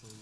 Şöyle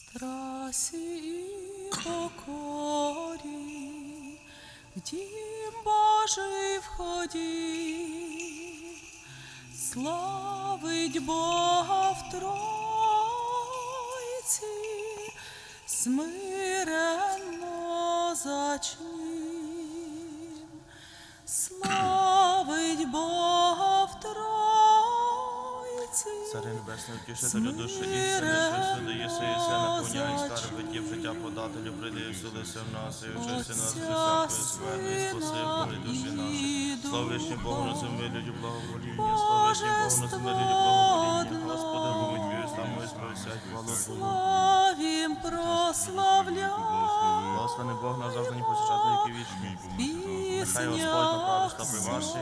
страсі і покорі, в дім Божий вході, славить Бога в Тройці, смиренно зачнім, славить Цари небесний, утішителю душі істини, що сюди єси, і все наповняй старе витів життя подателю, прийди і вселися в нас, і вчися нас з усякої скверни, і спаси боли душі наші. Славишні Богу на землі, люди благовоління, славишні Богу на землі, люди благовоління. Господи, помить твою славу і сповісять хвалу Твою. Славім, прославляй, Благословений Бог нас завжди не посічати віки вічні. Нехай Господь направи стопи ваші.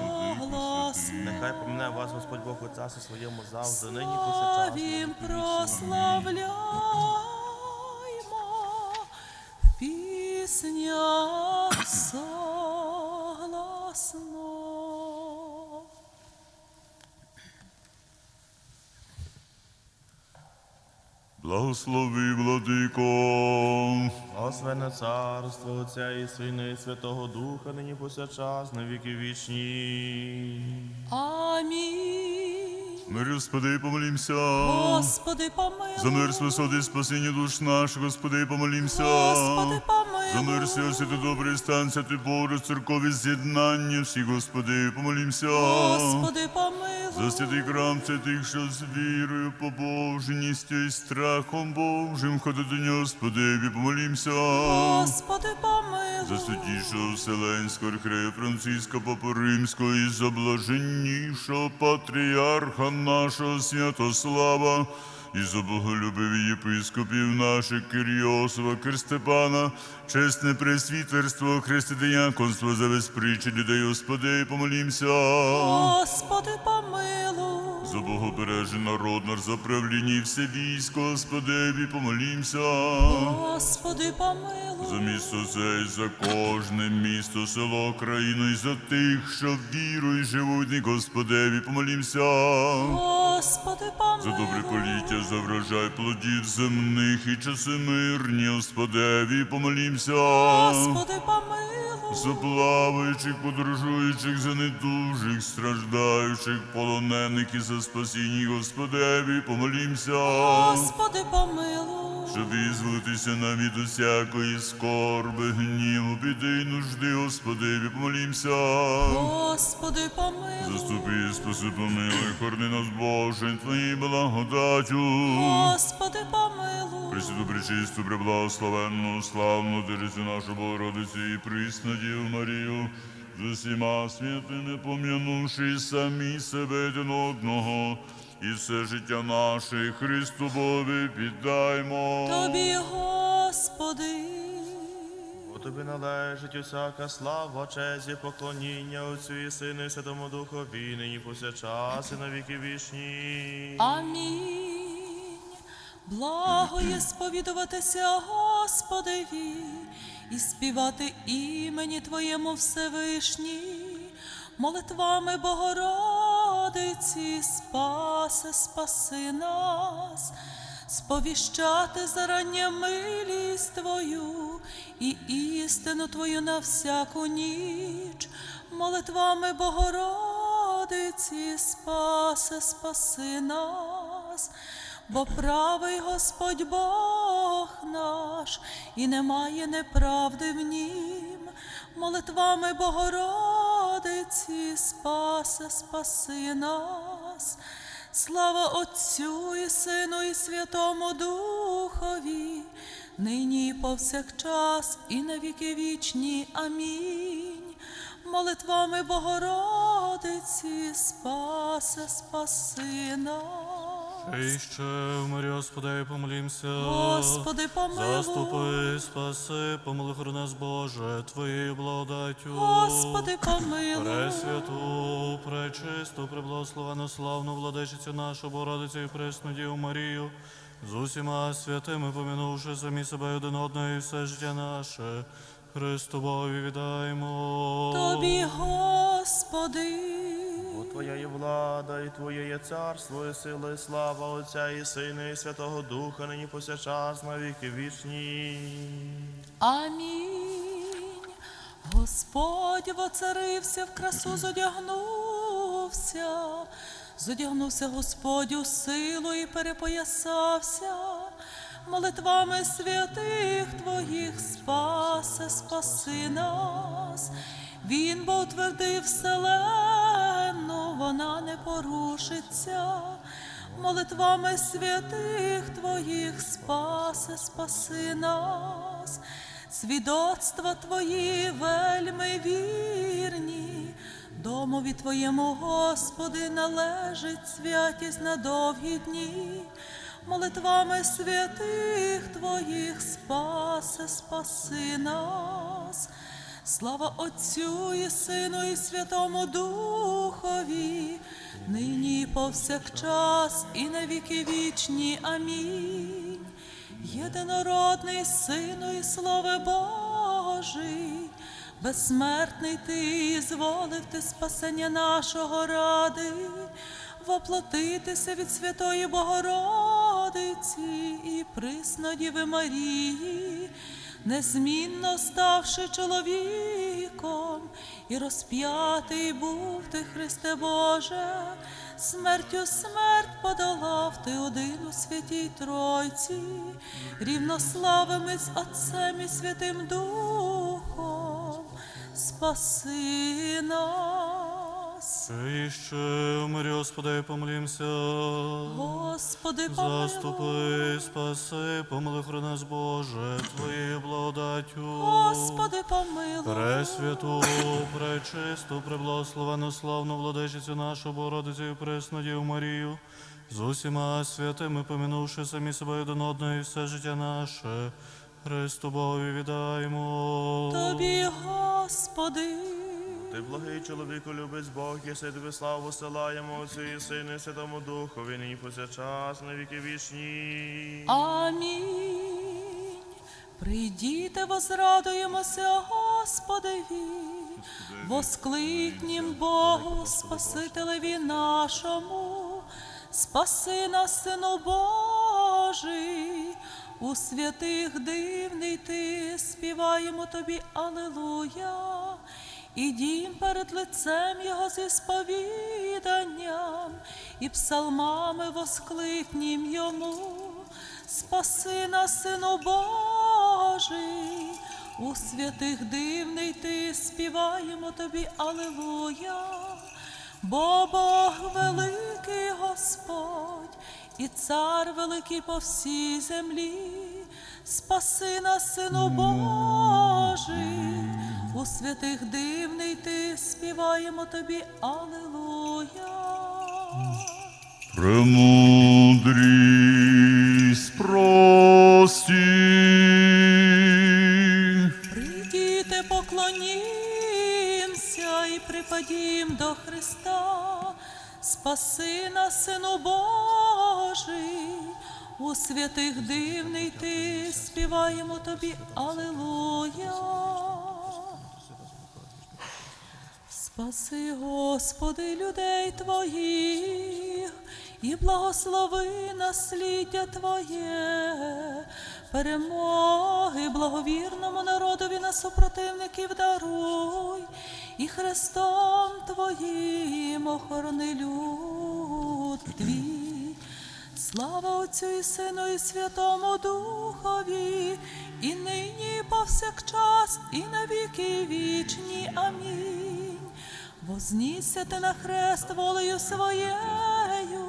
Нехай помине вас Господь Бог у царстві своєму завжди, нині повсякчас. Славім, прославляймо, в піснях согласно. Благослови, владико, Благословенне царство Отця і Сина і Святого Духа, нині повсякчас, на віки вічні. Амінь. Мир, Господи, помолімся. Господи, помилуй. За мир свободи, спасіння душ наших, Господи, помолімся. Господи, помилуй. За мир святий добрий стан, святий Боже, церкові з'єднання, всі, Господи, помолімся. Господи, помилуй. За святий храм святих, що з вірою, побожністю і страхом Божим, ходи до нього, Господи, помолімся. Господи, помилуй. За святішого Вселенського архея Франциска Папу Римського і за блаженнішого патріарха нашого Святослава, і за боголюбиві єпископів наших Кирйосова, Кирстепана, чесне пресвітерство, християнство за безпричі людей, Господи, помолімся. Господи, помилуй. За Богобережний народ наш, за правління і все військо, Господеві, помолімся. Господи, помилуй. За місто це і за кожне місто, село, країну, і за тих, що вірою живуть, Господеві, помолімся. Господи, помилуй. За добре поліття, за врожай плодів земних і часи мирні, Господеві, помолімся. Господи, помилуй. За плаваючих, подорожуючих, за недужих, страждаючих, полонених і за спасіння, Господеві, помолімся. Господи, помилуй. Щоб визволитися нам від усякої скорби, гніву, біди й нужди, Господи, помолімся. Господи, помилуй. Заступи, спаси, помилуй, хорни нас, Боже, Твоєю благодатю. Господи, помилуй. Пресвяту, пречисту, преблагословенну, славну Дерицю нашу Богородицю і присну Діву Марію, з усіма святими пом'янувши самі себе один одного, і все життя наше Христу Бові піддаймо. Тобі, Господи. Бо тобі належить усяка слава, честь і поклоніння Отцю і Сину і Святому Духові, нині повсякчас і на віки вічні. Амінь. Благо є сповідуватися Господеві і співати імені Твоєму Всевишній, молитвами Богородиці, спаси, спаси нас, сповіщати зарання милість Твою і істину Твою на всяку ніч, молитвами Богородиці, спаси, спаси нас, бо правий Господь Бог наш, і немає неправди в нім, молитвами Богородиці, спаси, спаси нас. Слава Отцю і Сину, і Святому Духові, нині і повсякчас, і на віки вічні. Амінь. Молитвами Богородиці, спаси, спаси нас. І ще в мирі Господи, помолімся. Господи, помилуй. Заступи, спаси, помили нас, Боже, Твоєю благодаттю. Господи, помилуй. Пресвяту, пречисту, преблагословену, славну владичицю нашу, Богородицю і пресну Діву Марію, з усіма святими, помінувши самі себе один одного і все життя наше, Христу Богові віддаємо. Тобі, Господи. Твоя є влада, і Твоє є царство, і сила, і слава Отця і Сина, і Святого Духа, нині повсякчас на віки вічні. Амінь. Господь воцарився в красу, зодягнувся, зодягнувся Господь у силу і перепоясався. Молитвами святих Твоїх спаси, спаси нас. Він бо утвердив вселенну, вона не порушиться. Молитвами святих Твоїх спаси, спаси нас. Свідоцтва Твої вельми вірні, домові Твоєму, Господи, належить святість на довгі дні. Молитвами святих Твоїх спаси, спаси нас. Слава Отцю і Сину, і Святому Духові, нині і повсякчас, і на віки вічні. Амінь. Єдинородний Сину і Слове Божий, безсмертний Ти, зволив ти спасення нашого ради, воплотитися від Святої Богородиці і приснодіви Марії, незмінно ставши чоловіком, і розп'ятий був ти, Христе Боже, смертю смерть подолав ти один у святій Тройці, рівнославими з Отцем і Святим Духом, спаси нас. І ще в мирі Господи, помолімся. Господи, помилуй. Заступи, спаси, помили хорони нас, Боже, Твоєю благодаттю. Господи, помилуй. Пресвяту, пречисту, преблагословену, славну владичицю нашу Богородицю і пресну Діву Марію, з усіма святими, помінувши самі себе один одного і все життя наше, Христу Богові віддаємо. Тобі, Господи. Ти благий чоловіку, любець Бог, єси тобі славу силаємо Отцю і Сину, і Святому Духові, нині повсякчас на віки вічні. Амінь. Прийдіте, возрадуємося Господеві, воскликнім Богу, Спасителеві нашому, спаси нас, Сину Божий, у святих дивний ти, співаємо тобі, Алилуя. І дім перед лицем Його зі сповіданням, і псалмами воскликнім йому. Спаси нас, Сину Божий, у святих дивний ти співаємо тобі, Алилуя, бо Бог великий Господь, і цар великий по всій землі. Спаси нас, Сину Божий, у святих дивний ти співаємо тобі, Алилуя. Премудрість прості. Прийдіте, поклонімся і припадім до Христа, спаси нас, Сину Божий, у святих дивний ти співаємо тобі, Алилуя. Спаси, Господи, людей Твоїх, і благослови насліддя Твоє, перемоги благовірному народові на супротивників даруй, і Христом Твоїм охорони люд Твій. Слава Отцю і Сину, і Святому Духові, і нині, і повсякчас, і на віки вічні. Амінь. Вознісся ти на хрест волею своєю,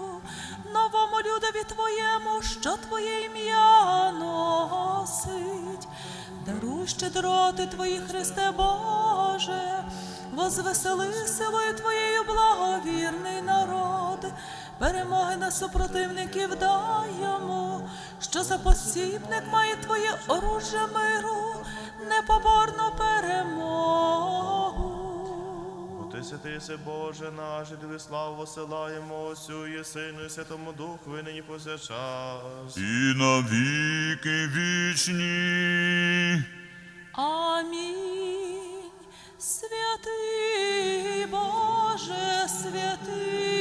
новому людові Твоєму, що Твоє ім'я носить. Даруй щедроти Твої, Христе Боже, возвесели силою Твоєю благовірний народ, перемоги на супротивників йому, що за посібник має Твоє оружжя миру, непоборну перемогу. Ти се, Боже наш, Ти славу осилаємо Осю, і Сину, і Святому Духу, і нині повсякчас. І на віки вічні. Амінь. Святий Боже, святий.